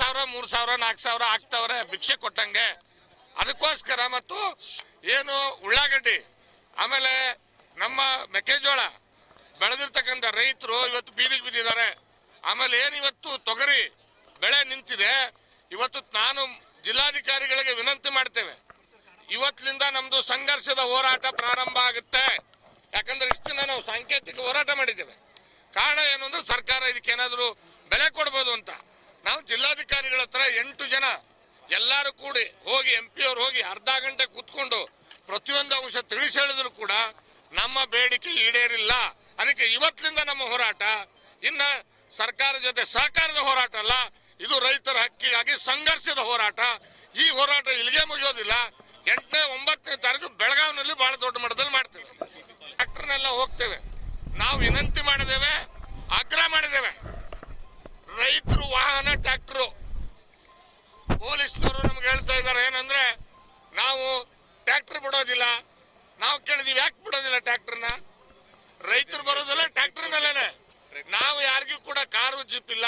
ಸಾವಿರ, ಮೂರು ಸಾವಿರ, ನಾಲ್ಕು ಸಾವಿರ ಆಗ್ತಾವ್ರೆ, ಭಿಕ್ಷೆ ಕೊಟ್ಟಂಗೆ. ಅದಕ್ಕೋಸ್ಕರ ಮತ್ತು ಏನು ಉಳ್ಳಾಗಡ್ಡಿ, ಆಮೇಲೆ ನಮ್ಮ ಮೆಕ್ಕೆಜೋಳ ಬೆಳೆದಿರ್ತಕ್ಕಂಥ ರೈತರು ಇವತ್ತು ಬೀದಿಗೆ ಬಿದ್ದಿದ್ದಾರೆ. ಆಮೇಲೆ ಏನು ಇವತ್ತು ತೊಗರಿ ಬೆಳೆ ನಿಂತಿದೆ, ಇವತ್ತು ನಾನು ಜಿಲ್ಲಾಧಿಕಾರಿಗಳಿಗೆ ವಿನಂತಿ ಮಾಡ್ತೇವೆ. ಇವತ್ತಿನಿಂದ ನಮ್ಮದು ಸಂಘರ್ಷದ ಹೋರಾಟ ಪ್ರಾರಂಭ ಆಗುತ್ತೆ. ಯಾಕಂದ್ರೆ ಇಷ್ಟು ದಿನ ನಾವು ಸಾಂಕೇತಿಕ ಹೋರಾಟ ಮಾಡಿದ್ದೇವೆ. ಕಾರಣ ಏನು ಅಂದ್ರೆ ಸರ್ಕಾರ ಇದಕ್ಕೆ ಏನಾದರೂ ಬೆಲೆ ಕೊಡ್ಬೋದು ಅಂತ. ನಾವು ಜಿಲ್ಲಾಧಿಕಾರಿಗಳ ಹತ್ರ ಎಂಟು ಜನ ಎಲ್ಲರೂ ಕೂಡಿ ಹೋಗಿ ಎಂ ಪಿ ಅವ್ರು ಹೋಗಿ ಅರ್ಧ ಗಂಟೆ ಕೂತ್ಕೊಂಡು ಪ್ರತಿಯೊಂದು ಅಂಶ ತಿಳಿಸಿ ಹೇಳಿದ್ರು ಕೂಡ ನಮ್ಮ ಬೇಡಿಕೆ ಈಡೇರಿಲ್ಲ. ಅದಕ್ಕೆ ಇವತ್ತಿನಿಂದ ನಮ್ಮ ಹೋರಾಟ. ಇನ್ನ ಸರ್ಕಾರ ಜೊತೆ ಸಹಕಾರದ ಹೋರಾಟ ಅಲ್ಲ, ಇದು ರೈತರ ಹಕ್ಕಿಗಾಗಿ ಸಂಘರ್ಷದ ಹೋರಾಟ. ಈ ಹೋರಾಟ ಇಲ್ಲಿಗೆ ಮುಗಿಯೋದಿಲ್ಲ. ಎಂಟನೇ ಒಂಬತ್ತನೇ ತಾರೀಕು ಬೆಳಗಾವಿನಲ್ಲಿ ಬಹಳ ದೊಡ್ಡ ಮಟ್ಟದಲ್ಲಿ ಮಾಡ್ತೇವೆ. ಟ್ರ್ಯಾಕ್ಟರ್ನೆಲ್ಲ ಹೋಗ್ತೇವೆ. ನಾವು ವಿನಂತಿ ಮಾಡಿದ್ದೇವೆ, ಆಗ್ರಹ ಮಾಡಿದ್ದೇವೆ ರೈತರು ವಾಹನ ಟ್ರ್ಯಾಕ್ಟರು ಪೊಲೀಸ್ನವರು ನಮ್ಗೆ ಹೇಳ್ತಾ ಇದ್ದಾರೆ ಏನಂದ್ರೆ ನಾವು ಟ್ರ್ಯಾಕ್ಟರ್ ಬಿಡೋದಿಲ್ಲ ನಾವು ಕೇಳಿದೀವಿ ಯಾಕೆ ಬಿಡೋದಿಲ್ಲ ಟ್ರ್ಯಾಕ್ಟರ್ನ ರೈತರು ಬರೋದಿಲ್ಲ ಟ್ರ್ಯಾಕ್ಟರ್ ಮೇಲೆನೆ ನಾವು ಯಾರಿಗೂ ಕೂಡ ಕಾರು ಜೀಪ್ ಇಲ್ಲ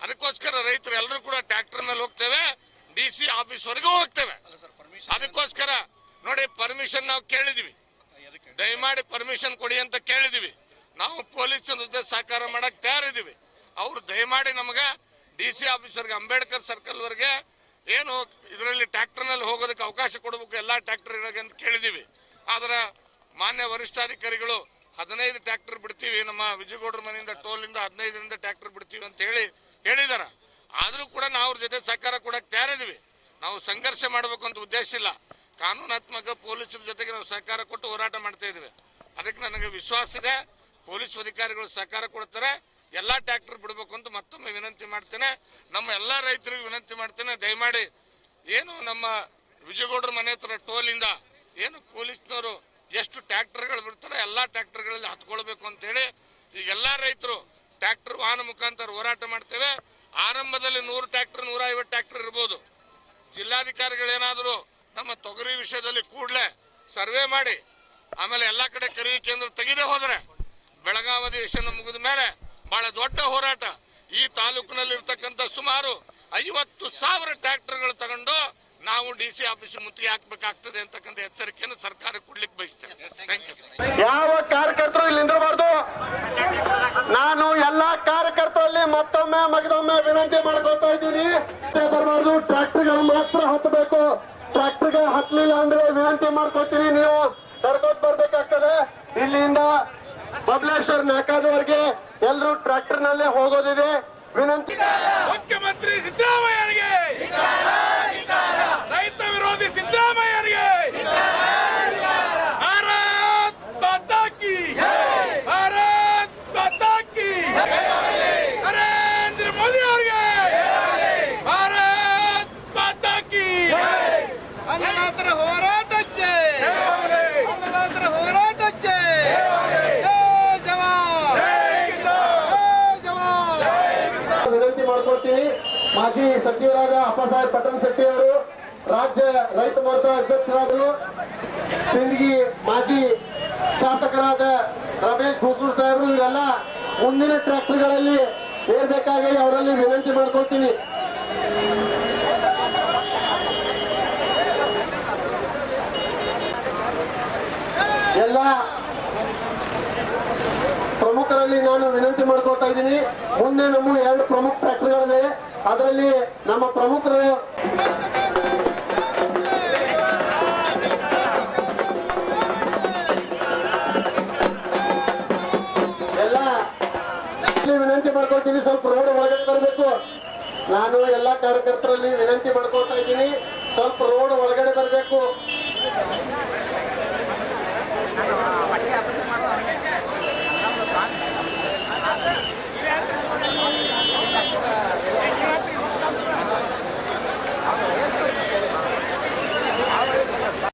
ಅದಕ್ಕೋಸ್ಕರ ರೈತರು ಎಲ್ಲರೂ ಕೂಡ ಟ್ರ್ಯಾಕ್ಟರ್ ಮೇಲೆ ಹೋಗ್ತೇವೆ ಡಿ ಸಿ ಆಫೀಸ್ವರೆಗೂ ಹೋಗ್ತೇವೆ. ಅದಕ್ಕೋಸ್ಕರ ನೋಡಿ ಪರ್ಮಿಷನ್ ನಾವು ಕೇಳಿದೀವಿ. ದಯಮಾಡಿ ಪರ್ಮಿಷನ್ ಕೊಡಿ ಅಂತ ಕೇಳಿದ್ವಿ. ನಾವು ಪೊಲೀಸ್ ಜೊತೆ ಸಹಕಾರ ಮಾಡಕ್ ತಯಾರಿದ್ದೀವಿ ಅವ್ರು ದಯಮಾಡಿ ನಮಗೆ ಡಿ ಸಿ ಆಫೀಸರ್ಗೆ ಅಂಬೇಡ್ಕರ್ ಸರ್ಕಲ್ ವರೆಗೆ ಏನು ಇದರಲ್ಲಿ ಟ್ರಾಕ್ಟರ್ನಲ್ಲಿ ಹೋಗೋದಕ್ಕೆ ಅವಕಾಶ ಕೊಡಬೇಕು, ಎಲ್ಲಾ ಟ್ರ್ಯಾಕ್ಟರ್ಗಳಿಗೆ ಅಂತ ಕೇಳಿದ್ದೀವಿ ಆದ್ರೆ ಮಾನ್ಯ ವರಿಷ್ಠಾಧಿಕಾರಿಗಳು ಹದಿನೈದು ಟ್ರ್ಯಾಕ್ಟರ್ ಬಿಡ್ತೀವಿ. ನಮ್ಮ ವಿಜಯಗೌಡರ ಮನೆಯಿಂದ ಟೋಲಿಂದ ಹದಿನೈದರಿಂದ ಟ್ರ್ಯಾಕ್ಟರ್ ಬಿಡ್ತೀವಿ ಅಂತ ಹೇಳಿ ಹೇಳಿದಾರ. ಆದ್ರೂ ಕೂಡ ನಾವು ಅವ್ರ ಜೊತೆ ಸಹಕಾರ ಕೊಡಕ್ಕೆ ತಯಾರಿದ್ವಿ ನಾವು ಸಂಘರ್ಷ ಮಾಡಬೇಕು ಅಂತ ಉದ್ದೇಶ ಇಲ್ಲ. ಕಾನೂನಾತ್ಮಕ ಪೊಲೀಸರ ಜೊತೆಗೆ ನಾವು ಸಹಕಾರ ಕೊಟ್ಟು ಹೋರಾಟ ಮಾಡ್ತಾ ಇದ್ದೀವಿ. ಅದಕ್ಕೆ ನನಗೆ ವಿಶ್ವಾಸ ಇದೆ. ಪೊಲೀಸ್ ಅಧಿಕಾರಿಗಳು ಸಹಕಾರ ಕೊಡ್ತಾರೆ. ಎಲ್ಲಾ ಟ್ರ್ಯಾಕ್ಟರ್ ಬಿಡಬೇಕು ಅಂತ ಮತ್ತೊಮ್ಮೆ ವಿನಂತಿ ಮಾಡ್ತೇನೆ. ನಮ್ಮ ಎಲ್ಲಾ ರೈತರಿಗೆ ವಿನಂತಿ ಮಾಡ್ತೇನೆ. ದಯಮಾಡಿ ಏನು ನಮ್ಮ ವಿಜಯಗೌಡರ ಮನೆ ಹತ್ರ ಟೋಲಿಂದ ಏನು ಪೊಲೀಸ್ನವರು ಎಷ್ಟು ಟ್ರ್ಯಾಕ್ಟರ್ಗಳು ಬಿಡ್ತಾರೆ ಎಲ್ಲಾ ಟ್ರ್ಯಾಕ್ಟರ್ಗಳಲ್ಲಿ ಹತ್ಕೊಳ್ಬೇಕು ಅಂತ ಹೇಳಿ ಈಗ ಎಲ್ಲಾ ರೈತರು ಟ್ರ್ಯಾಕ್ಟರ್ ವಾಹನ ಮುಖಾಂತರ ಹೋರಾಟ ಮಾಡ್ತೇವೆ. ಆರಂಭದಲ್ಲಿ ನೂರು ಟ್ರ್ಯಾಕ್ಟರ್ ನೂರ ಐವತ್ತು ಟ್ರ್ಯಾಕ್ಟರ್ ಇರ್ಬೋದು. ಜಿಲ್ಲಾಧಿಕಾರಿಗಳೇನಾದರೂ ನಮ್ಮ ತೊಗರಿ ವಿಷಯದಲ್ಲಿ ಕೂಡಲೇ ಸರ್ವೆ ಮಾಡಿ, ಆಮೇಲೆ ಎಲ್ಲಾ ಕಡೆ ಖರೀದಿ ಕೇಂದ್ರ ತೆಗೆದೇ ಹೋದ್ರೆ ಬೆಳಗಾವಿ ಅಧಿವೇಶನ ಮುಗಿದ ಮೇಲೆ ಬಹಳ ದೊಡ್ಡ ಹೋರಾಟ. ಈ ತಾಲೂಕಿನಲ್ಲಿ ಇರ್ತಕ್ಕಂಥ ಸುಮಾರು ಐವತ್ತು ಸಾವಿರ ಟ್ರ್ಯಾಕ್ಟರ್ಗಳು ತಗೊಂಡು ನಾವು ಡಿ ಸಿ ಆಫೀಸ್ ಮುತ್ತಿಗೆ ಹಾಕ್ಬೇಕಾಗ್ತದೆ ಅಂತಕ್ಕಂಥ ಎಚ್ಚರಿಕೆಯನ್ನು ಸರ್ಕಾರ ಕೊಡ್ಲಿಕ್ಕೆ ಬಯಸ್ತೇವೆ ಯಾವ ಕಾರ್ಯಕರ್ತರು ಇಲ್ಲಿ ನಿಂದಿರಬಾರ್ದು? ನಾನು ಎಲ್ಲಾ ಕಾರ್ಯಕರ್ತರಲ್ಲಿ ಮತ್ತೊಮ್ಮೆ ಮಗದೊಮ್ಮೆ ವಿನಂತಿ ಮಾಡ್ಕೊತಾ ಇದ್ದೀನಿ. ಬರಬಾರ್ದು. ಟ್ರ್ಯಾಕ್ಟರ್ಗಳು ಮಾತ್ರ ಹತ್ತಬೇಕು. ಟ್ರ್ಯಾಕ್ಟರ್ಗೆ ಹತ್ತಲಿಲ್ಲ ಅಂದ್ರೆ ವಿನಂತಿ ಮಾಡ್ಕೊತೀನಿ ನೀವು ಕರ್ಕೊಂಡ್ ಬರ್ಬೇಕಾಗ್ತದೆ. ಇಲ್ಲಿಂದ ಬಬಲೇಶ್ವರ್ ನಾಕಾದವರೆಗೆ ಎಲ್ಲರೂ ಟ್ರ್ಯಾಕ್ಟರ್ ನಲ್ಲೇ ಹೋಗೋದಿದೆ. ವಿನಂತಿ ಮುಖ್ಯಮಂತ್ರಿ ಸಿದ್ದರಾಮಯ್ಯನಿಗೆ ಮಾಡ್ಕೊಳ್ತೀನಿ ಮಾಜಿ ಸಚಿವರಾದ ಅಪ್ಪಸಾಹೇಬ್ ಪಟ್ಟಣ ಶೆಟ್ಟಿ ಅವರು, ರಾಜ್ಯ ರೈತ ಮೋರ್ಚಾ ಅಧ್ಯಕ್ಷರಾದರು, ಸಿಂದಗಿ ಮಾಜಿ ಶಾಸಕರಾದ ರಮೇಶ್ ಭೂಸೂರ್ ಸಾಹೇಬರು, ಇವರೆಲ್ಲ ಮುಂದಿನ ಟ್ರ್ಯಾಕ್ಟರ್ಗಳಲ್ಲಿ ಏರ್ಬೇಕಾಗಿ ಅವರಲ್ಲಿ ವಿನಂತಿ ಮಾಡ್ಕೊಳ್ತೀನಿ. ಎಲ್ಲ ಪ್ರಮುಖರಲ್ಲಿ ನಾನು ವಿನಂತಿ ಮಾಡ್ಕೊಳ್ತಾ ಇದ್ದೀನಿ. ಮುಂದೆ ನಮ್ಮ ಎರಡು ಪ್ರಮುಖ ಟ್ರ್ಯಾಕ್ಟರ್ಗಳಿದೆ. ಅದರಲ್ಲಿ ನಮ್ಮ ಪ್ರಮುಖರು ಎಲ್ಲ ವಿನಂತಿ ಮಾಡ್ಕೊಳ್ತೀನಿ. ಸ್ವಲ್ಪ ರೋಡ್ ಒಳಗಡೆ ಬರಬೇಕು. ನಾನು ಎಲ್ಲ ಕಾರ್ಯಕರ್ತರಲ್ಲಿ ವಿನಂತಿ ಮಾಡ್ಕೊಳ್ತಾ ಇದ್ದೀನಿ. ಸ್ವಲ್ಪ ರೋಡ್ ಒಳಗಡೆ ಬರಬೇಕು.